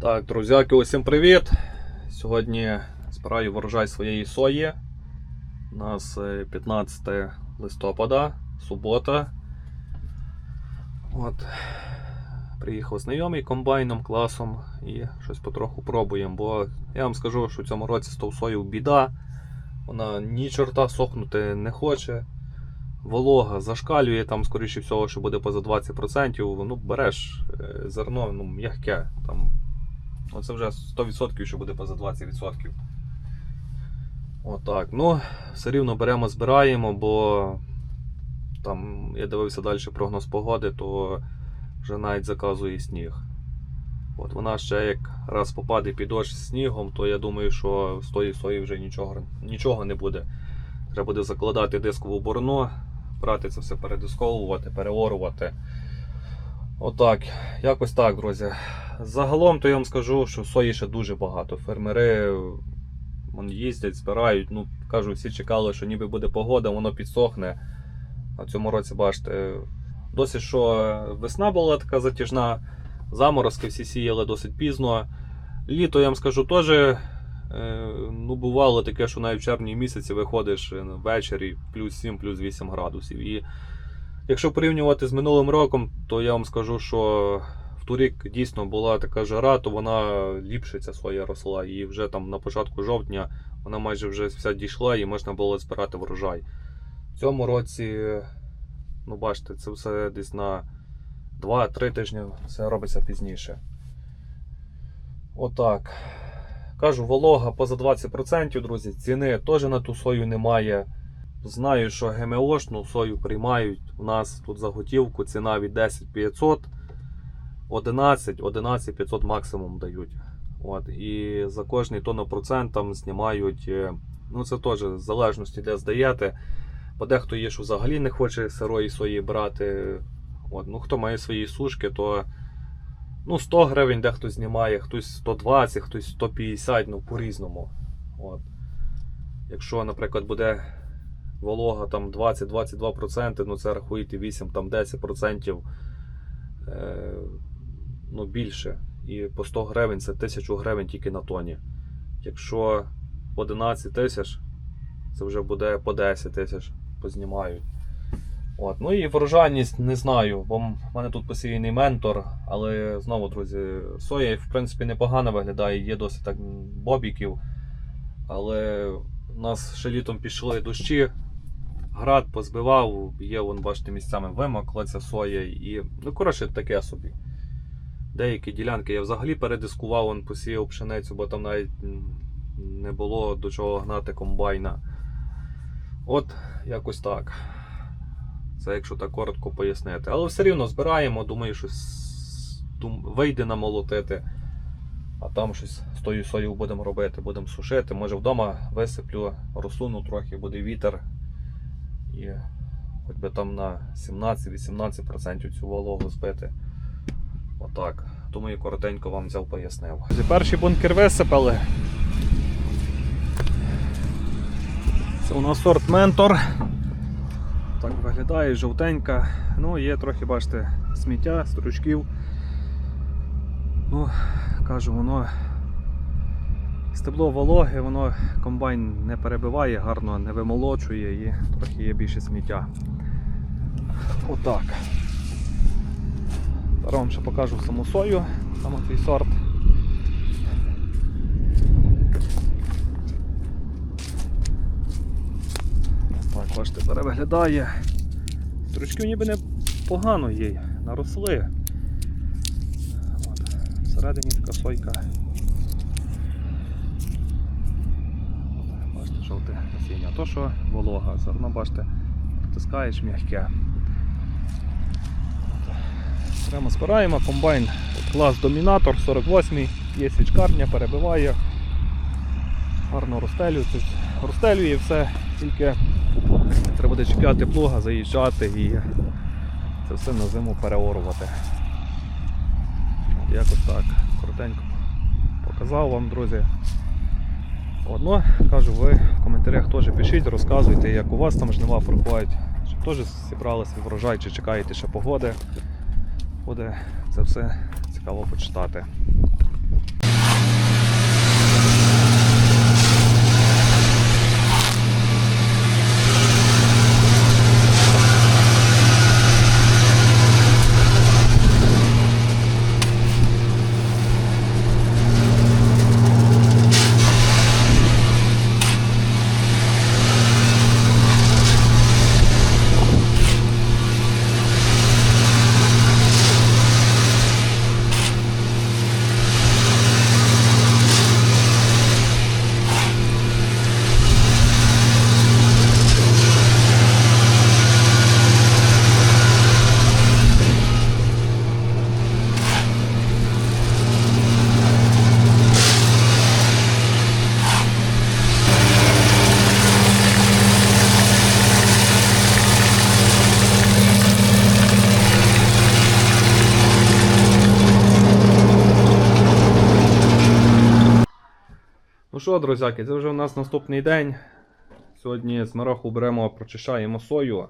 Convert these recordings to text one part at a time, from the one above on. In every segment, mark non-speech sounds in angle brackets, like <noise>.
Так, друзяки, усім привіт! Сьогодні збираю врожай своєї сої. У нас е, 15 листопада, субота. От. Приїхав знайомий комбайном, класом і щось потроху пробуємо. Бо я вам скажу, що в цьому році з товсою біда. Вона ні чорта сохнути не хоче. Волога зашкалює, там, скоріше всього, що буде поза 20%. Ну, береш е, зерно, ну, м'яке. Там, ну, це вже 100%, що буде поза 20%. Отак. Ну, все рівно беремо, збираємо, бо там я дивився далі прогноз погоди, то вже навіть заказує сніг. От вона ще як раз попаде під дощ з снігом, то я думаю, що з тої сої вже нічого, нічого не буде. Треба буде закладати дискову борно, брати це все передисковувати, переорувати. Отак, якось так, друзі. Загалом то я вам скажу, що сої ще дуже багато. Фермери вон, їздять, збирають. Ну, кажу, всі чекали, що ніби буде погода, воно підсохне. А в цьому році, бачите, досить що весна була така затяжна, заморозки всі сіяли досить пізно. Літо, я вам скажу, теж е, ну, бувало таке, що навіть в червні місяці виходиш е, ввечері плюс 7, плюс 8 градусів. І якщо порівнювати з минулим роком, то я вам скажу, що в торік дійсно була така жара, то вона ліпше ця соя росла. І вже там на початку жовтня вона майже вже вся дійшла і можна було збирати врожай. В цьому році, ну бачите, це все десь на 2-3 тижні все робиться пізніше. Отак. Кажу, волога поза 20%, друзі. Ціни теж на ту сою немає. Знаю, що ГМОшну сою приймають. У нас тут заготівку ціна від 10 500, 11, 11 500 максимум дають. От. І за кожний тонопроцент там знімають. е, Ну це теж в залежності, де здаєте. Бо дехто є, що взагалі не хоче сирої сої брати. От. Ну, хто має свої сушки, то ну, 100 гривень дехто знімає, хтось 120, хтось 150, ну по-різному. От. Якщо, наприклад, буде волога там 20-22%, ну це рахуєте 8-10% е, ну, більше. І по 100 гривень це 1000 гривень тільки на тоні. Якщо 11 тисяч, це вже буде по 10 тисяч познімають. От. Ну і врожайність не знаю, бо в мене тут постійний ментор, але знову, друзі, соя в принципі непогано виглядає, є досить так бобіків. Але у нас ще літом пішли дощі, град позбивав, є, вон, бачите, місцями вимокла ця соя. І, ну, коротше, таке собі. Деякі ділянки я взагалі передискував, вон, посіяв пшеницю, бо там навіть не було до чого гнати комбайна. От, якось так. Це якщо так коротко пояснити. Але все рівно збираємо, думаю, щось вийде намолотити. А там щось з тою соєю будемо робити, будемо сушити. Може вдома висиплю, розсуну трохи, буде вітер. І хоч би там на 17-18% цю вологу збити. Отак. Думаю, коротенько вам взяв пояснив. Перший бункер висипали. Це у нас сорт Ментор. Так виглядає жовтенька. Ну, є трохи, бачите, сміття, стручків. Ну, кажу, воно стебло вологе, воно комбайн не перебиває, гарно не вимолочує і трохи є більше сміття. Отак. Зараз вам ще покажу саму сою, саме цей сорт. Так, бачите, зараз виглядає. Стручків ніби не погано є, наросли. От. Всередині така сойка. Бачите, жовте насіння. То що волога, зерно, бачите, притискаєш м'яке. Прямо збираємо, комбайн клас домінатор 48 є січкарня, перебиває. Гарно розстелює, розстелює все, тільки Треба буде чіпляти плуга, заїжджати і це все на зиму переорувати. От якось так, коротенько показав вам, друзі. Одно, кажу, ви в коментарях теж пишіть, розказуйте, як у вас там жнива проходять, щоб теж зібрали свій врожай, чи чекаєте ще погоди. Буде це все цікаво почитати. Ну що, друзяки, це вже у нас наступний день. Сьогодні з Мироху беремо, прочищаємо сою.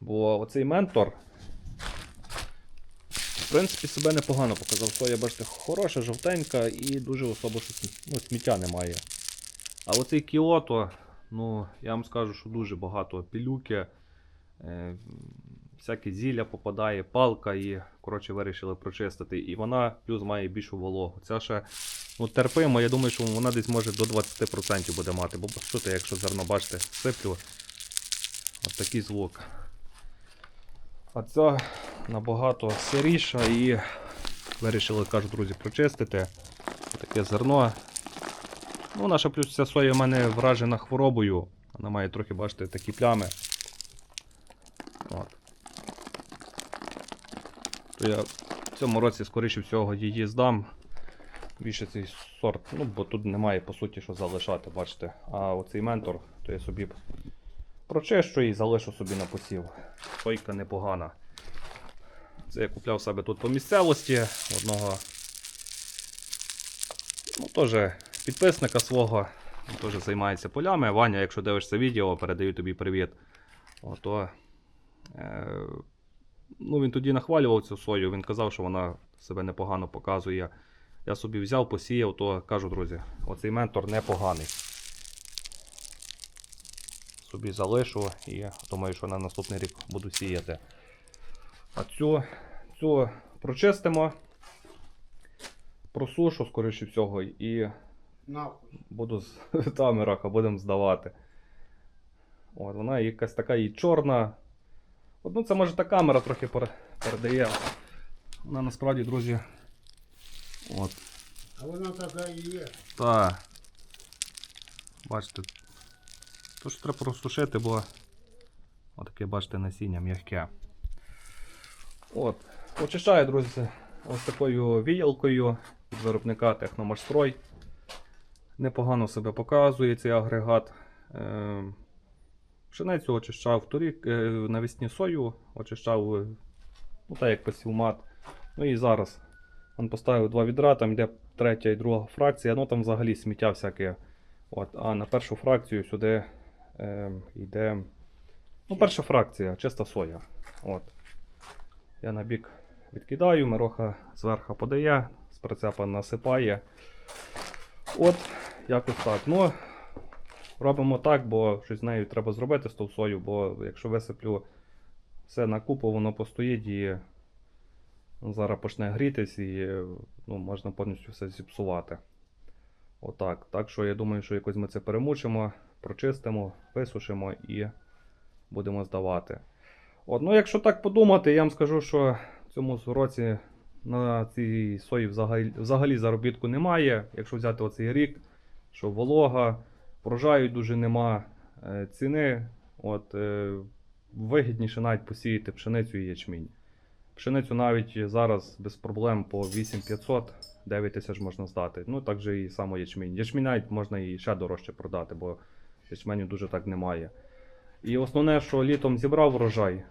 Бо оцей ментор, в принципі, себе непогано показав. Соя, бачите, хороша, жовтенька і дуже особо ну, сміття немає. А оцей кіото, ну, я вам скажу, що дуже багато пілюки, е, всяке зілля попадає, палка і, коротше, вирішили прочистити. І вона плюс має більшу вологу. Ця ще ну, терпимо, я думаю, що вона десь може до 20% буде мати. Бо що ти, якщо зерно, бачите, сиплю. От такий звук. А ця набагато сиріша і вирішили, кажу, друзі, прочистити. Таке зерно. Ну, ще плюс ця соя в мене вражена хворобою. Вона має трохи, бачите, такі плями. То я в цьому році, скоріше всього, її здам. Більше цей сорт, ну, бо тут немає по суті що залишати, бачите. А оцей ментор, то я собі прочищу і залишу собі на посів. Сойка непогана. Це я купляв себе тут по місцевості одного. Ну, теж підписника свого. Він теж займається полями. Ваня, якщо дивишся відео, передаю тобі привіт. Ото, е, ну, він тоді нахвалював цю сою, він казав, що вона себе непогано показує. Я собі взяв, посіяв, то кажу, друзі, оцей ментор непоганий. Собі залишу і думаю, що на наступний рік буду сіяти. А цю, цю прочистимо, просушу, скоріше всього, і буду з <laughs> тамераха будемо здавати. От, вона якась така і чорна. От, ну, це може та камера трохи передає. Вона насправді, друзі. От, А вона така і є. та. Бачите. То що треба просушити, бо отаке, бачите, насіння м'яке. От. Очищаю, друзі, ось такою віялкою від виробника Техномашстрой. Непогано себе показує цей агрегат. Пшеницю очищав торік, е, навесні сою очищав, е, ну так як посівмат. Ну і зараз він поставив два відра, там йде третя і друга фракція, ну там взагалі сміття всяке. От, а на першу фракцію сюди е, йде. Ну, перша фракція, чиста соя. От. Я на бік відкидаю, Мироха зверху подає, з прицепа насипає. От, якось так. Ну, робимо так, бо щось з нею треба зробити з товсою, бо якщо висиплю все на купу, воно постоїть і зараз почне грітись і ну, можна повністю все зіпсувати. Отак. Так що я думаю, що якось ми це перемучимо, прочистимо, висушимо і будемо здавати. От, ну, якщо так подумати, я вам скажу, що в цьому році на цій сої взагалі, взагалі заробітку немає. Якщо взяти оцей рік, що волога, врожаю дуже нема, е, ціни. От, е, вигідніше навіть посіяти пшеницю і ячмінь. Пшеницю навіть зараз без проблем по 8500, 9 тисяч можна здати. Ну, так же і само ячмінь. Ячмінь навіть можна і ще дорожче продати, бо ячменю дуже так немає. І основне, що літом зібрав врожай.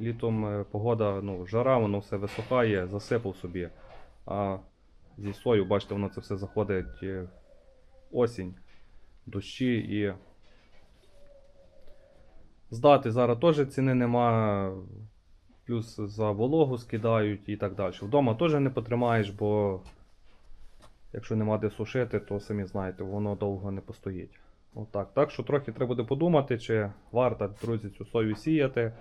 Літом е, погода, ну, жара, воно все висохає, засипав собі. А зі сою, бачите, воно це все заходить осінь, дощі і. Здати зараз теж ціни нема. Плюс за вологу скидають і так далі. Вдома теж не потримаєш, бо якщо нема де сушити, то самі знаєте, воно довго не постоїть. Отак. Так що трохи треба буде подумати, чи варто, друзі, цю сою сіяти.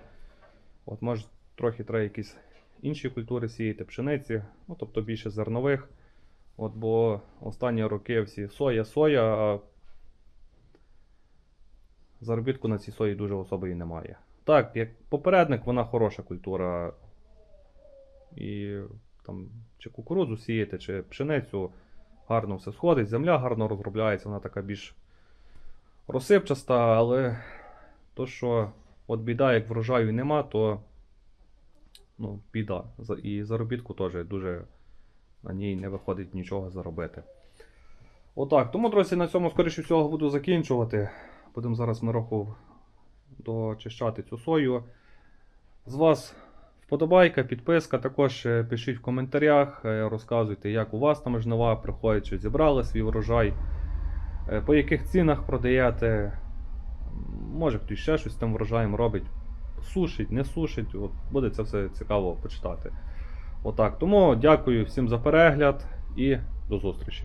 От може трохи треба якісь інші культури сіяти, пшениці, ну тобто більше зернових. От, бо останні роки всі соя, соя, а заробітку на цій сої дуже особої немає. Так, як попередник, вона хороша культура. І там чи кукурудзу сіяти, чи пшеницю гарно все сходить, земля гарно розробляється, вона така більш розсипчаста, але то, що от біда, як врожаю нема, то ну, біда. І заробітку теж дуже на ній не виходить нічого заробити. Отак. Тому, друзі, на цьому, скоріше всього, буду закінчувати. Будемо зараз Мироху дочищати цю сою. З вас вподобайка, підписка. Також е, пишіть в коментарях, е, розказуйте, як у вас там жнива приходять, чи зібрали свій врожай. е, по яких цінах продаєте. Може хтось ще щось з тим врожаєм робить. Сушить, не сушить. От буде це все цікаво почитати. Отак. Тому дякую всім за перегляд і до зустрічі.